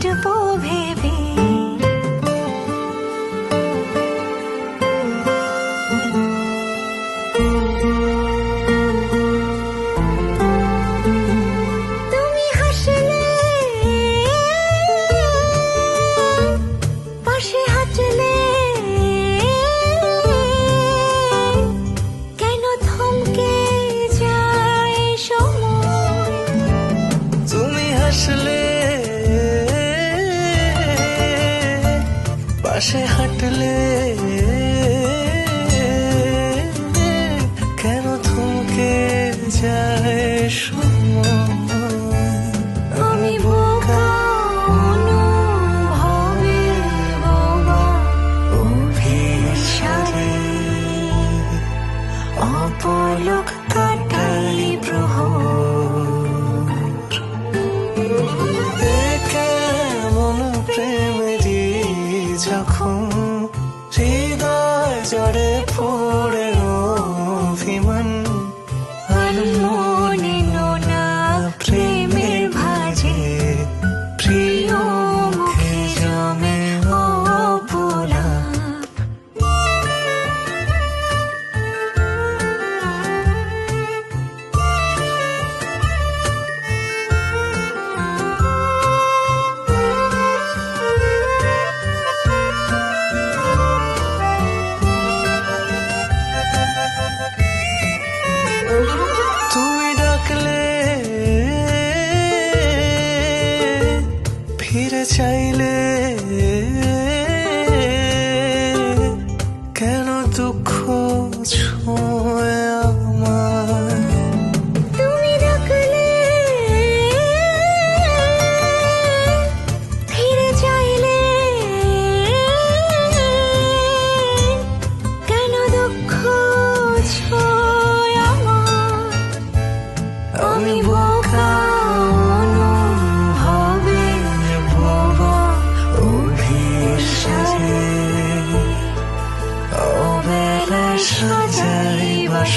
beautiful baby. পাশে হাঁটলে কেন থমকে যায় হৃদয় জড়ে ফুল 猜。সাজাই বাস।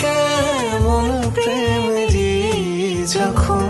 কেমন যখন